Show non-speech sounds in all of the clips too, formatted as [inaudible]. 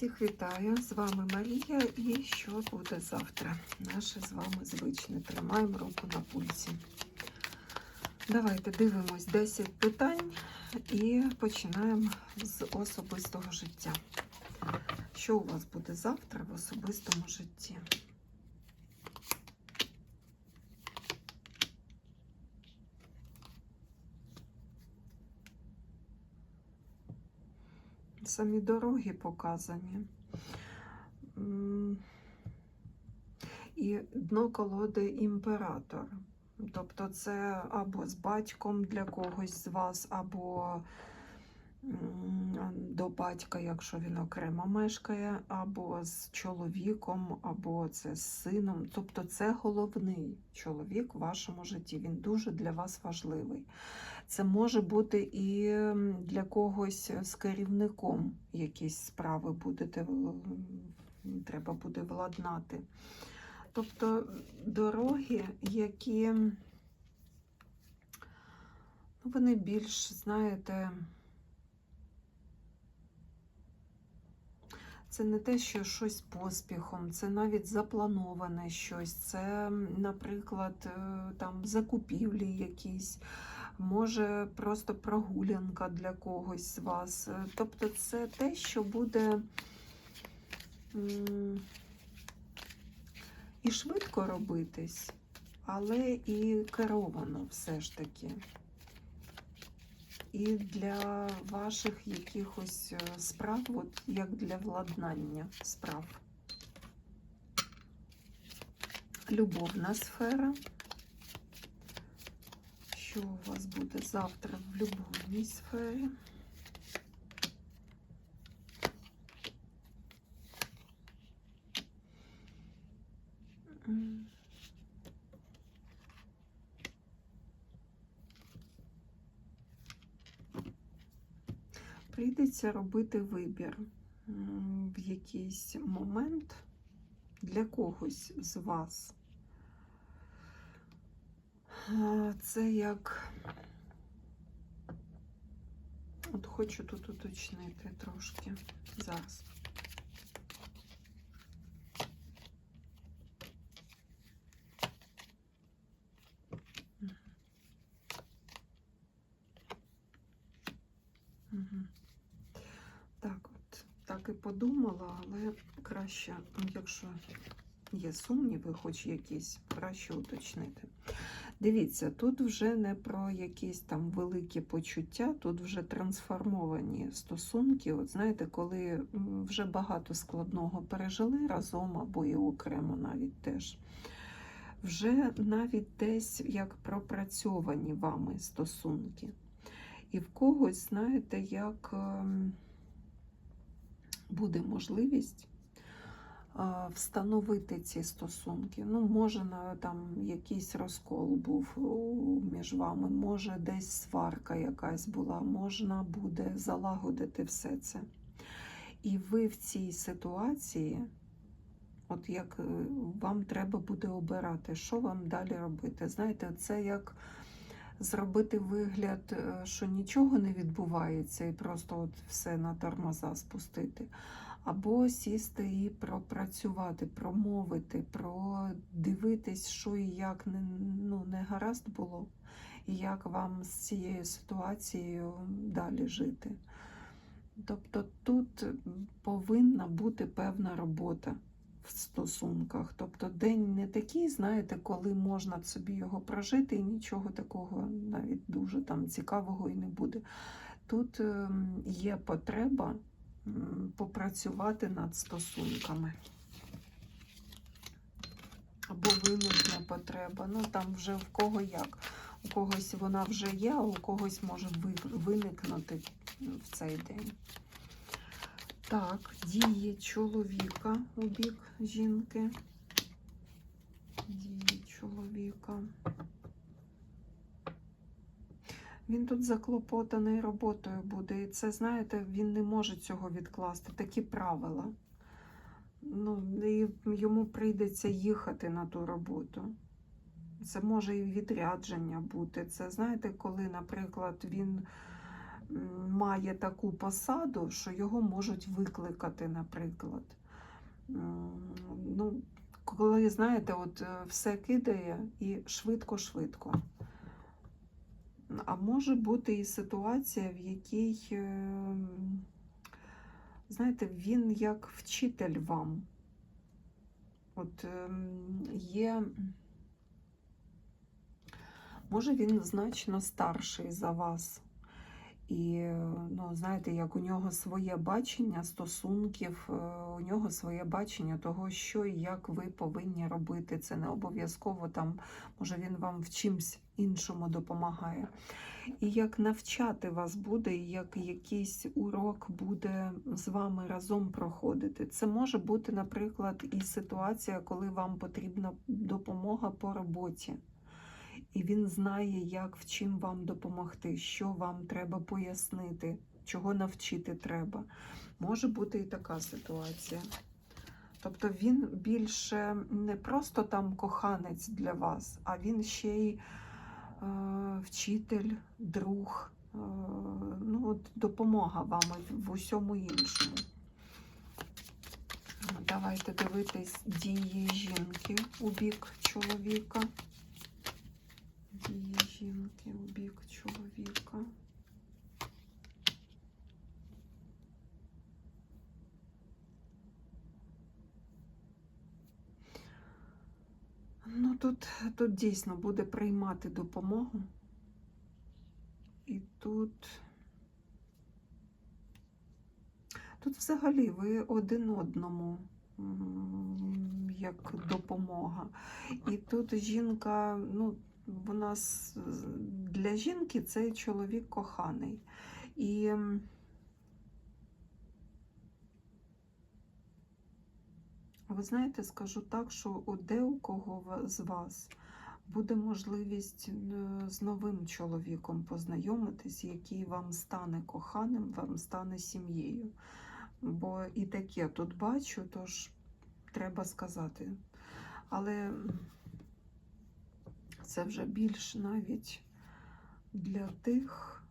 Всіх вітаю! З вами Марія. І що буде завтра? Наше з вами звичне. Тримаємо руку на пульсі. Давайте дивимось 10 питань і починаємо з особистого життя. Що у вас буде завтра в особистому житті? Самі дороги показані. І дно колоди імператор. Тобто це або з батьком для когось з вас, або до батька, якщо він окремо мешкає, або з чоловіком, або це з сином. Тобто це головний чоловік в вашому житті. Він дуже для вас важливий. Це може бути і для когось з керівником якісь справи будете треба буде владнати. Тобто дороги, які ну, вони більш, знаєте, це не те, що щось поспіхом, це навіть заплановане щось. Це, наприклад, е, там закупівлі якісь, може просто прогулянка для когось з вас. Е, Тобто це те, що буде. і швидко робитись, але і керовано все ж таки. І для ваших якихось е, справ, от як для владнання справ. Любовна сфера. Що у вас буде завтра в любовній сфері? М. Прийдеться робити вибір в якийсь момент для когось з вас. Це як. От хочу тут уточнити трошки зараз. Мгм. Так, і подумала, але краще, ну, якщо є сумніви, хоч якісь, краще уточнити. Дивіться, тут вже не про якісь там великі почуття, тут вже трансформовані стосунки. От знаєте, коли вже багато складного пережили разом або і окремо навіть теж. Вже навіть десь як пропрацьовані вами стосунки. І в когось, знаєте, як ем, буде можливість встановити ці стосунки. Ну, може, там якийсь розкол був між вами, може, десь сварка якась була, можна буде залагодити все це. І ви в цій ситуації, от як е, вам треба буде обирати, що вам далі робити. Знаєте, це як зробити вигляд, е, що нічого не відбувається, і просто от все на тормоза спустити. Або сісти і пропрацювати, промовити, продивитись, що і як не, ну, не гаразд було, і як вам з цією ситуацією далі жити. Тобто тут повинна бути певна робота в стосунках. Тобто день не такий, знаєте, коли можна собі його прожити, і нічого такого навіть дуже там цікавого і не буде. Тут ем, є потреба попрацювати над стосунками. Або виникне потреба. Ну там вже в кого як. У когось вона вже є, а у когось може виникнути в цей день. Так, дії чоловіка у бік жінки. Дії чоловіка. Він тут заклопотаний роботою буде. І це, знаєте, він не може цього відкласти. Такі правила. Ну, і йому прийдеться їхати на ту роботу. Це може і відрядження бути. Це знаєте, коли, наприклад, він має таку посаду, що його можуть викликати, наприклад. Ну, коли, знаєте, от е, все кидає і швидко-швидко. А може бути і ситуація, в якій, е, знаєте, він як вчитель вам. От ем, є, може він значно старший за вас. І, е, ну, знаєте, як у нього своє бачення стосунків, е, у нього своє бачення того, що і як ви повинні робити. Це не обов'язково там, може він вам в чимсь іншому допомагає. І як навчати вас буде, і як якийсь урок буде з вами разом проходити. Це може бути, наприклад, і ситуація, коли вам потрібна допомога по роботі. І він знає, як в чим вам допомогти, що вам треба пояснити, чого навчити треба. Може бути і така ситуація. Тобто він більше не просто там коханець для вас, а він ще й е, вчитель, друг, е, ну, от допомога вам в усьому іншому. Давайте дивитись дії жінки у бік чоловіка. Дії жінки у бік чоловіка. Ну, тут, тут дійсно буде приймати допомогу. І тут. Тут взагалі ви один одному як допомога. І тут жінка, ну, вона с- для жінки цей чоловік коханий. І ви знаєте, скажу так, що у де у кого з вас буде можливість з новим чоловіком познайомитись, який вам стане коханим, вам стане сім'єю. Бо і таке тут бачу, тож треба сказати. Але це вже більш навіть для тих.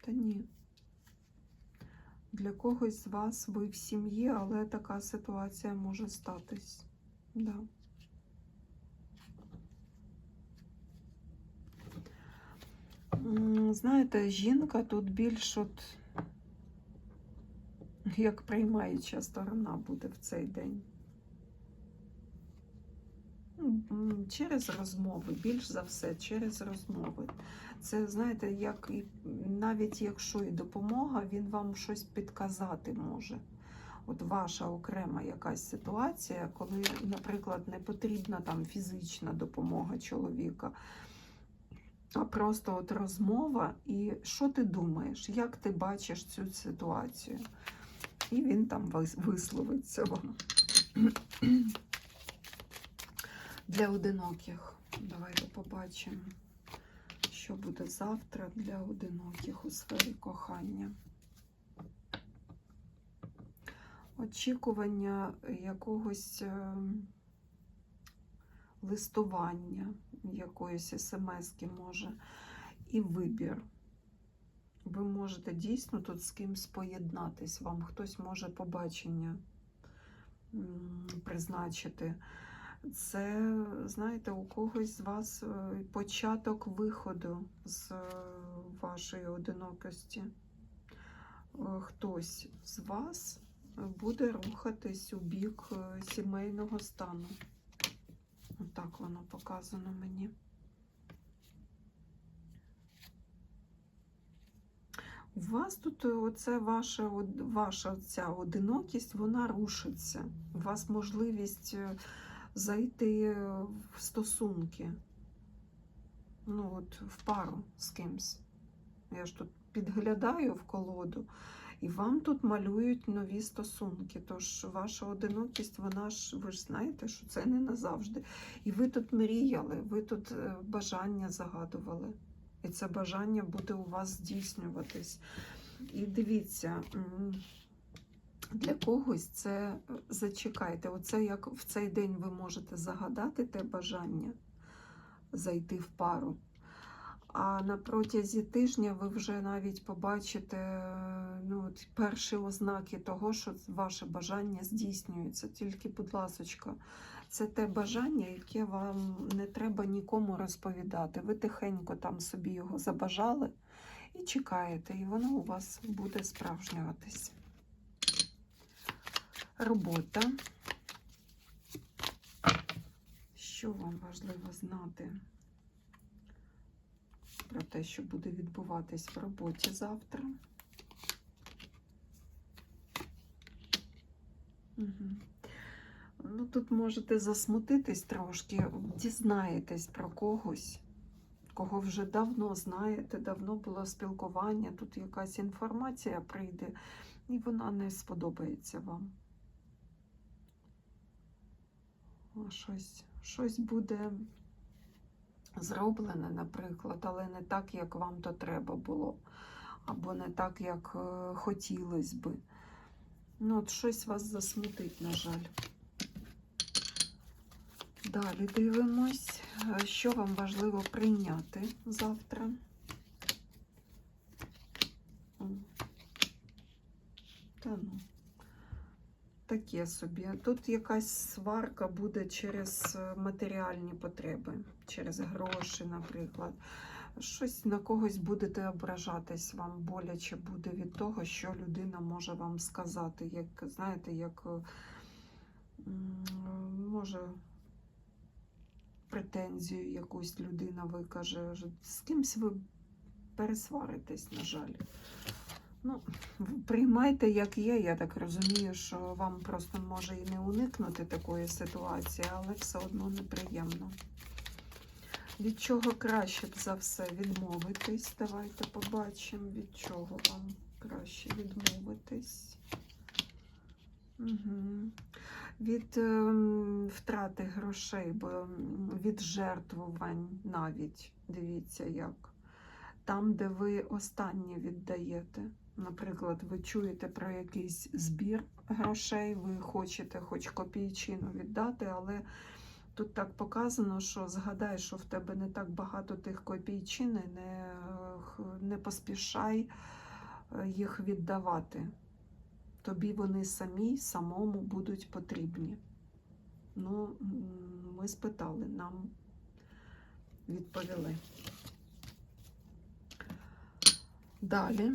Та ні. Для когось з вас ви в сім'ї, але така ситуація може статись. Да. Знаєте, жінка тут більш от як приймаюча сторона буде в цей день. Через розмови, більш за все, через розмови. Це, знаєте, як і навіть якщо і допомога, він вам щось підказати може. От ваша окрема якась ситуація, коли, наприклад, не потрібна там фізична допомога чоловіка, а просто от розмова, і що ти думаєш, як ти бачиш цю ситуацію? І він там висловиться вам. Для одиноких. Давайте побачимо, що буде завтра для одиноких у сфері кохання. Очікування якогось е, листування, якоїсь смски може, і вибір. Ви можете дійсно тут з кимсь поєднатись, вам хтось може побачення призначити. Це, знаєте, у когось з вас е, початок виходу з е, вашої одинокості. Е, Хтось з вас буде рухатись у бік сімейного стану. Отак воно показано мені. У вас тут оце ваша, ваша ця одинокість, вона рушиться. У вас можливість зайти е, в стосунки. Ну, от в пару з кимсь. Я ж тут підглядаю в колоду, і вам тут малюють нові стосунки. Тож ваша одинокість, вона ж, ви ж знаєте, що це не назавжди. І ви тут мріяли, ви тут е, бажання загадували. І це бажання буде у вас здійснюватись. І дивіться, для когось це е, зачекайте, оце як в цей день ви можете загадати те бажання, зайти в пару. А на протязі тижня ви вже навіть побачите е, ну, перші ознаки того, що ваше бажання здійснюється. Тільки, будь ласочка, це те бажання, яке вам не треба нікому розповідати. Ви тихенько там собі його забажали і чекаєте, і воно у вас буде справжнюватись. Робота. Що вам важливо знати про те, що буде відбуватись в роботі завтра? Угу. Ну, тут можете засмутитись трошки, дізнаєтесь про когось, кого вже давно знаєте, давно було спілкування, тут якась інформація прийде, і вона не сподобається вам. Щось, щось буде зроблене, наприклад, але не так, як вам то треба було, або не так, як е, хотілося би. Ну, от щось вас засмутить, на жаль. Далі дивимось, е, що вам важливо прийняти завтра. Та ну, таке собі. Тут якась сварка буде через е, матеріальні потреби, через гроші, наприклад. Щось на когось будете ображатись, вам боляче буде від того, що людина може вам сказати. Як, знаєте, як е, може претензію якусь людина викаже. З кимсь ви пересваритесь, на жаль. Ну, приймайте, як є. Я так розумію, що вам просто може і не уникнути такої ситуації, але все одно неприємно. Від чого краще б за все відмовитись? Давайте побачимо, від чого вам краще відмовитись. Угу. Від ем, втрати грошей, бо від жертвувань навіть, дивіться як. Там, де ви останнє віддаєте. Наприклад, ви чуєте про якийсь збір грошей, ви хочете хоч копійчину віддати, але тут так показано, що згадай, що в тебе не так багато тих копійчин, не, не поспішай е, їх віддавати. Тобі вони самі самому будуть потрібні. Ну, ми спитали, нам відповіли. Далі,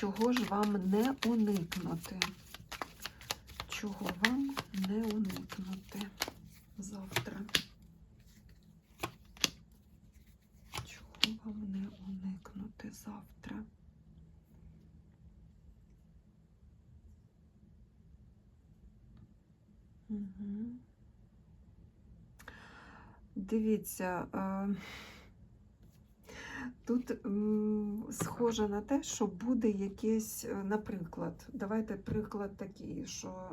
чого ж вам не уникнути? Чого вам не уникнути завтра? Чого вам не уникнути завтра? Угу. Дивіться, е, тут схоже на те, що буде якесь, е, наприклад, давайте приклад такий, що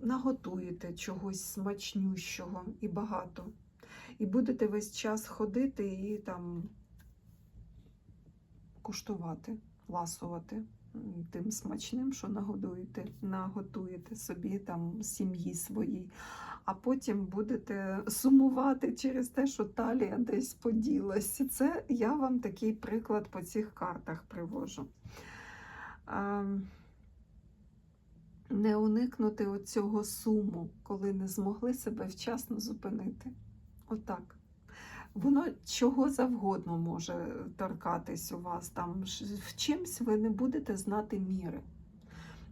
наготуєте чогось смачнющого і багато, і будете весь час ходити і там куштувати, ласувати тим смачним, що нагодуєте, наготуєте собі там сім'ї своїй, а потім будете сумувати через те, що талія десь поділася. Це я вам такий приклад по цих картах привожу. Не уникнути оцього суму, коли не змогли себе вчасно зупинити. Отак. Воно чого завгодно може торкатись у вас. Там в чимсь ви не будете знати міри.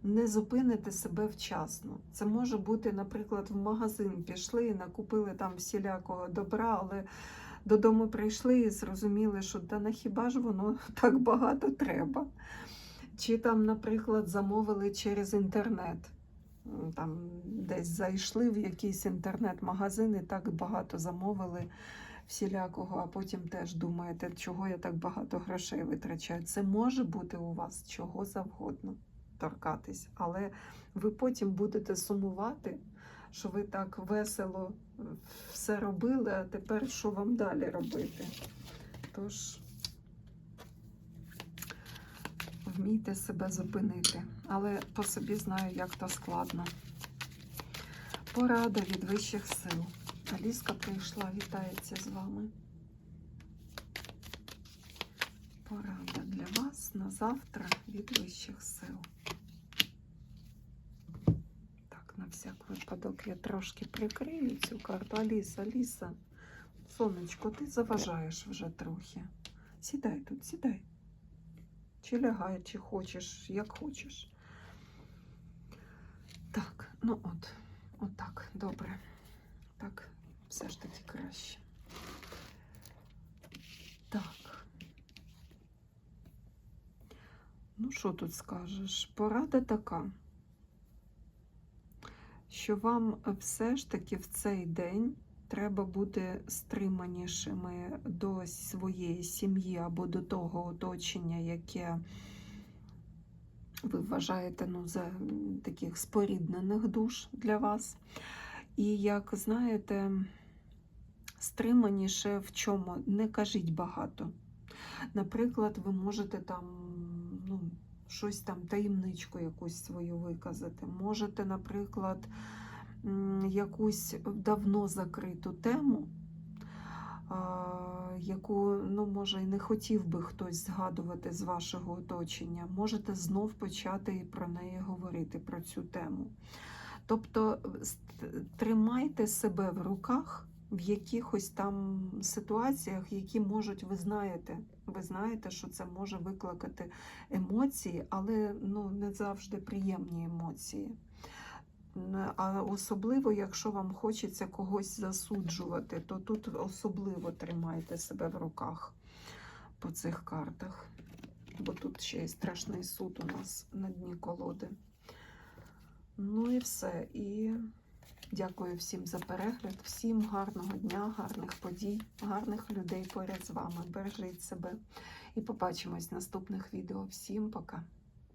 Не зупините себе вчасно. Це може бути, наприклад, в магазин пішли і накупили там всілякого добра, але додому прийшли і зрозуміли, що да на хіба ж воно [laughs] так багато треба. Чи там, наприклад, замовили через інтернет. Там десь зайшли в якийсь інтернет-магазин і так багато замовили всілякого, а потім теж думаєте, чого я так багато грошей витрачаю. Це може бути у вас чого завгодно торкатись, але ви потім будете сумувати, що ви так весело е, все робили, а тепер що вам далі робити? Тож вмійте себе зупинити, але по собі знаю, як то складно. Порада від вищих сил. Аліска прийшла, вітається з вами. Порада для вас на завтра від вищих сил. Так, на всяк випадок я трошки прикрию цю карту. Аліса, Аліса, сонечко, ти заважаєш вже трохи. Сідай тут, сідай. Чи лягай, чи хочеш, як хочеш. Так, ну от, отак, добре. Так, все ж таки краще. Так. Ну, що тут скажеш? Порада така, що вам все ж таки в цей день треба бути стриманішими до своєї сім'ї або до того оточення, яке ви вважаєте ну, за таких споріднених душ для вас. І як знаєте, стриманіше в чому? Не кажіть багато. Наприклад, ви можете там ну, щось там, таємничку якусь свою виказати. Можете, наприклад, якусь давно закриту тему, яку, ну, може, і не хотів би хтось згадувати з вашого оточення. Можете знов почати і про неї говорити, про цю тему. Тобто тримайте себе в руках в якихось там ситуаціях, які можуть, ви знаєте, ви знаєте, що це може викликати емоції, але ну, не завжди приємні емоції. А особливо, якщо вам хочеться когось засуджувати, то тут особливо тримайте себе в руках по цих картах. Бо тут ще й страшний суд у нас на дні колоди. Ну і все. І дякую всім за перегляд, всім гарного дня, гарних подій, гарних людей поряд з вами. Бережіть себе і побачимось в наступних відео. Всім пока!